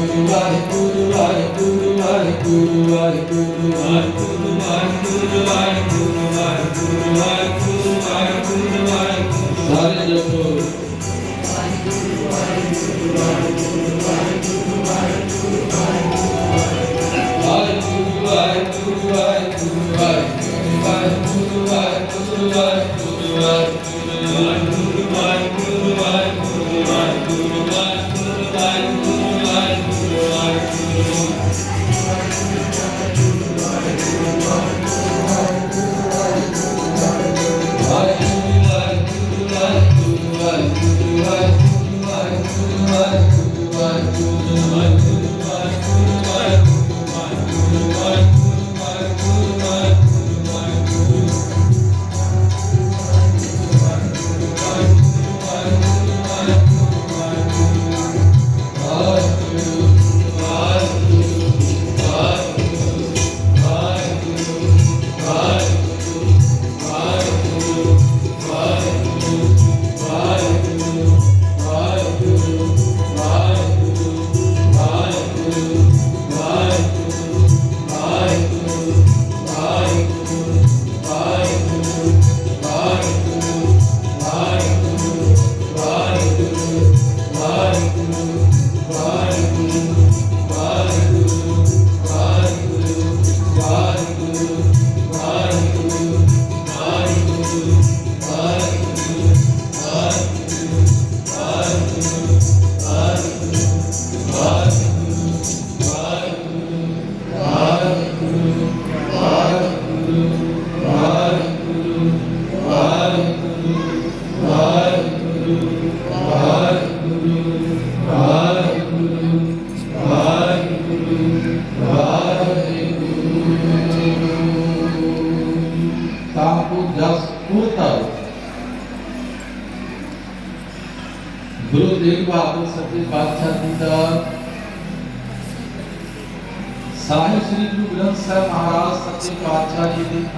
ਵਾਹਿਗੁਰੂ ਵਾਹਿਗੁਰੂ ਵਾਹਿਗੁਰੂ ਵਾਹਿਗੁਰੂ ਵਾਹਿਗੁਰੂ ਵਾਹਿਗੁਰੂ ਵਾਹਿਗੁਰੂ ਵਾਹਿਗੁਰੂ ਵਾਹਿਗੁਰੂ ਵਾਹਿਗੁਰੂ ਵਾਹਿਗੁਰੂ ਵਾਹਿਗੁਰੂ ਸਾਰੇ ਜਪੋ ਵਾਹਿਗੁਰੂ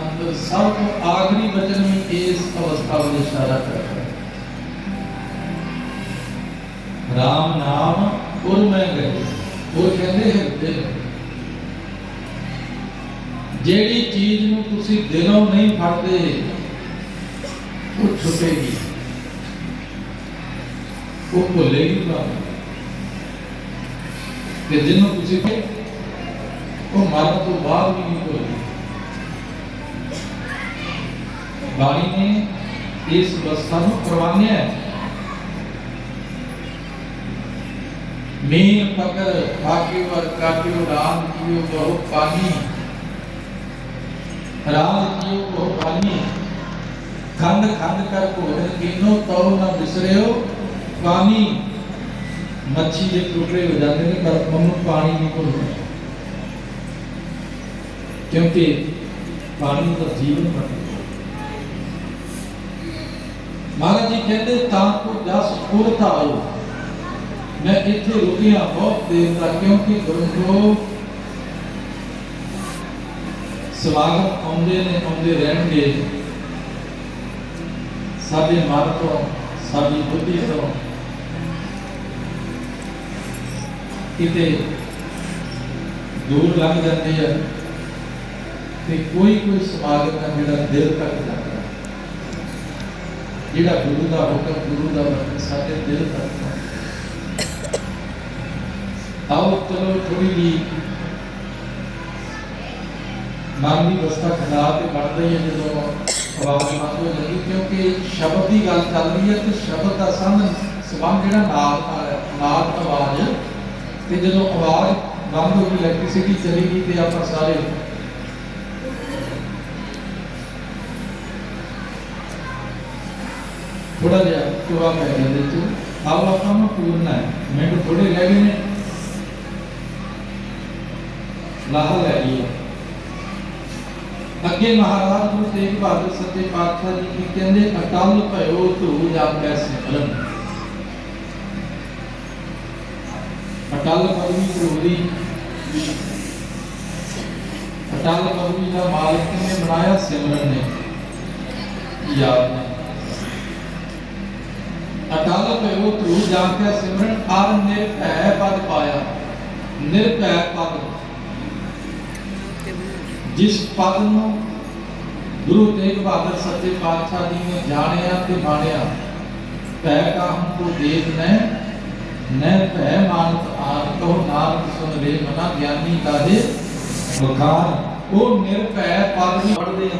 अंदर सब आखिरी वचन में इस अवस्था में इशारा करता है। ਰਾਮ ਨਾਮ ਉਰ ਮੈਂ ਗਏ ਉਹ ਕਹਿੰਦੇ ਹਿਰਦੇ ਨੂੰ। ਜਿਹੜੀ ਚੀਜ਼ ਨੂੰ ਤੁਸੀਂ ਦਿਲੋਂ ਨਹੀਂ ਫੜਦੇ ਉਹ ਛੁੱਟੇਗੀ ਉਹ ਭੁੱਲੇਗੀ ਤੁਹਾਨੂੰ ਤੇ ਜਿਹਨੂੰ ਤੁਸੀਂ ਉਹ ਮਰਨ ਤੋਂ ਬਾਅਦ ਵੀ ਨਹੀਂ ਭੁੱਲਦੀ ਬਾਣੀ ਨੇ ਇਸ ਅਵਸਥਾ ਨੂੰ ਕਰਵਾਨਿਆ ਹੈ मीन पकड़ खाके वर काटियो राम कियो बहु पानी राम कियो बहु पानी खंड खंड कर भोजन कीनो तो न बिसरियो पानी मच्छी ਦੇ ਟੁਕੜੇ ਹੋ ਜਾਂਦੇ ਨੇ ਪਰ ਉਹਨੂੰ ਪਾਣੀ ਨਹੀਂ ਭੁੱਲਦਾ ਕਿਉਂਕਿ ਪਾਣੀ ਦਾ ਜੀਵਨ ਬਣਦਾ ਮਹਾਰਾਜ ਜੀ ਕਹਿੰਦੇ ਤਾਂ ਕੋ ਜਸ ਪੁਰਤ ਆਇਓ ਮੈਂ ਇੱਥੇ ਰੁਕਿਆ ਬਹੁਤ ਦੇਰ ਤੱਕ ਕਿਉਂਕਿ ਗੁਰੂ ਸਵਾਗਤ ਆਉਂਦੇ ਨੇ, ਆਉਂਦੇ ਰਹਿਣਗੇ। ਸਾਡੇ ਮਨ ਤੋਂ, ਸਾਡੀ ਬੁੱਧੀ ਤੋਂ ਕਿਤੇ ਦੂਰ ਲੰਘ ਜਾਂਦੇ ਆ ਤੇ ਕੋਈ ਕੋਈ ਸਮਾਗਮ ਹੈ ਜਿਹੜਾ ਦਿਲ ਤੱਕ ਜਾਂਦਾ। ਜਿਹੜਾ ਗੁਰੂ ਦਾ ਹੁਕਮ, ਗੁਰੂ ਦਾ ਵਚਨ ਸਾਡੇ ਦਿਲ ਤੱਕ ਪਹੁੰਚਦਾ ਆਓ ਚਲੋ ਥੋੜੀ ਜੀ ਮਨ ਦੀ ਅਵਸਥਾ ਖੜਾ ਤੇ ਬਣਦਾ ਹੀ ਹੈ ਜਦੋਂ ਆਵਾਜ਼ ਮੰਦ ਹੋ ਕਿਉਂਕਿ ਸ਼ਬਦ ਦੀ ਗੱਲ ਚੱਲ ਰਹੀ ਹੈ ਤੇ ਸ਼ਬਦ ਦਾ ਸੰਬੰਧ ਸਬੰਧ ਜਿਹੜਾ ਨਾਲ ਨਾਲ ਆਵਾਜ਼ ਤੇ ਜਦੋਂ ਆਵਾਜ਼ ਬੰਦ ਹੋ ਗਈ ਇਲੈਕਟ੍ਰਿਸਿਟੀ ਚਲੀ ਗਈ ਤੇ ਆਪਾਂ ਸਾਰੇ ਥੋੜਾ ਜਿਹਾ ਟੁਆ ਪੈ ਗਿਆ ਦੇ ਚ। ਆਓ ਆਪਾਂ ਨੂੰ ਪੂਰਨਾ ਹੈ। ਮੈਨੂੰ ਥੋੜੇ ਰਹਿ ਗਏ ਨੇ। ਲਾਹ ਲੈ ਲਈਏ ਅੱਗੇ ਮਹਾਰਾਜ ਗੁਰੂ ਤੇਗ ਬਹਾਦਰ ਸੱਚੇ ਪਾਤਸ਼ਾਹ ਜੀ ਕੀ ਕਹਿੰਦੇ ਅਟਲ ਭਇਓ ਧੂ ਜਾ ਕੈ ਸਿਮਰਨ ਅਟਲ ਪਦਵੀ ਧੂਰੀ ਅਟਲ ਪਦਵੀ ਦਾ ਮਾਲਕ ਨੇ ਬਣਾਇਆ ਸਿਮਰਨ ਨੇ ਯਾਦ ਨੇ ਅਟਲ ਭਇਓ ਧੂ ਜਾ ਕੈ ਸਿਮਰਨ ਅਰ ਨਿਰਭੈ ਪਦ ਪਾਇਆ ਨਿਰਭੈ ਪਦ ਜਿਸ ਪਦ ਨੂੰ ਗੁਰੂ ਤੇਗ ਬਹਾਦਰ ਸੱਚੇ ਪਾਤਸ਼ਾਹ ਜੀ ਨੇ ਜਾਣਿਆ ਤੇ ਮਾਣਿਆ ਭੈ ਕਾ ਕੋ ਦੇਖ ਨੈ ਨੈ ਭੈ ਮਾਨਤ ਆਨ ਕੋ ਨਾਨਕ ਸੁਨ ਰੇ ਮਨਾ ਗਿਆਨੀ ਕਾਹੇ? ਬਖਾਨ ਉਹ ਨਿਰਭੈ ਪਦ ਵੀ ਪੜਦੇ ਆ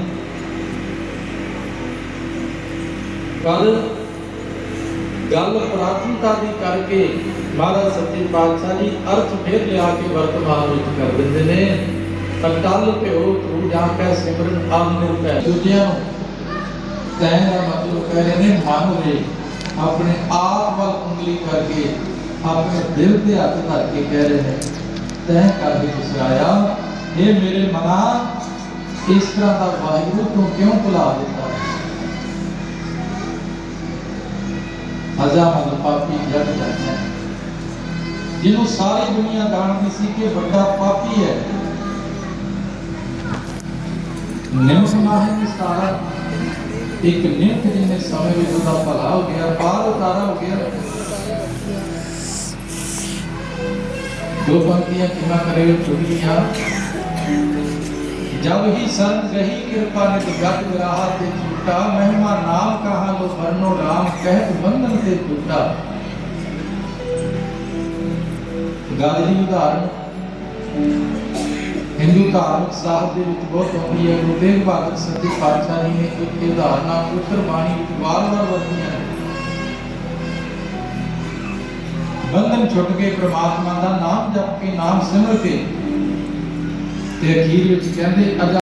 ਪਰ ਗੱਲ ਪ੍ਰਾਥਮਿਕਤਾ ਦੀ ਕਰਕੇ ਮਹਾਰਾਜ ਸੱਚੇ ਪਾਤਸ਼ਾਹ ਜੀ ਅਰਥ ਫੇਰ ਲਿਆ ਕੇ ਵਰਤਮਾਨ ਵਿੱਚ ਕਰ ਦਿੰਦੇ ਨੇ। ਅਟਲ ਭਿਓ ਤੂੰ ਜਾ ਕੇ ਸਿਮਰਨ ਆਮ ਨਿਰਭੈ ਦੂਜਿਆਂ ਨੂੰ ਤੈਂ ਦਾ ਮਤਲਬ ਕਹਿ ਰਹੇ ਨੇ ਮਨ ਰੇ ਆਪਣੇ ਆਪ ਵੱਲ ਉਂਗਲੀ ਕਰਕੇ ਆਪਣੇ ਦਿਲ ਤੇ ਹੱਥ ਧਰ ਕੇ ਕਹਿ ਰਹੇ ਨੇ ਤੈਂ ਕਰ ਦੇ ਵਿਸਰਾਇਆ ਇਹ ਮੇਰੇ ਮਨਾ ਇਸ ਤਰ੍ਹਾਂ ਦਾ ਵਾਹਿਗੁਰੂ ਤੂੰ ਕਿਉਂ ਭੁਲਾ ਦਿੱਤਾ ਹਜ਼ਾਰਾਂ ਪਾਪੀ ਜੱਟ ਜਾਂਦਾ ਜਿਹਨੂੰ ਸਾਰੀ ਦੁਨੀਆ ਜਾਣਦੀ ਸੀ ਕਿ ਵੱਡਾ ਪਾਪੀ ਹੈ ਨਿਮਸ ਮਾਹੇ ਦੀ ਸਾਰਾ ਇੱਕ ਨਿਮਕ ਜਿੰਨੇ ਸਮੇਂ ਵਿੱਚ ਉਹਦਾ ਭਲਾ ਹੋ ਗਿਆ ਪਾਰ ਉਤਾਰਾ ਹੋ ਗਿਆ ਦੋ ਪੰਕਤੀਆਂ ਕਿਹਾ ਕਰੇ ਛੁੱਟੀਆਂ जब ही संत गही कृपा नित गत ग्राहा ते छूटा महिमा नाम कहा लो वर्णो राम कहत बंधन ते टूटा ਗੱਲ ਦੀ ਉਦਾਹਰਨ ਹਿੰਦੂ ਧਾਰਮਿਕ ਸਾਹਿਤ ਦੇ ਵਿੱਚ ਬਹੁਤ ਆਉਂਦੀ ਹੈ। ਗੁਰੂ ਤੇਗ ਬਹਾਦਰ ਸੱਚੇ ਪਾਤਸ਼ਾਹ ਜੀ ਨੇ ਇੱਕ ਉਦਾਹਰਨਾਂ ਉੱਤਰ ਬਾਣੀ ਵਿੱਚ ਵਾਰ-ਵਾਰ ਵਰਤੀਆਂ ਨੇ। ਬੰਧਨ ਛੁੱਟ ਕੇ ਪ੍ਰਮਾਤਮਾ ਦਾ ਨਾਮ ਜਪ ਕੇ ਨਾਮ ਸਿਮਰ ਕੇ ਤੇ ਅਖੀਰ ਵਿੱਚ ਕਹਿੰਦੇ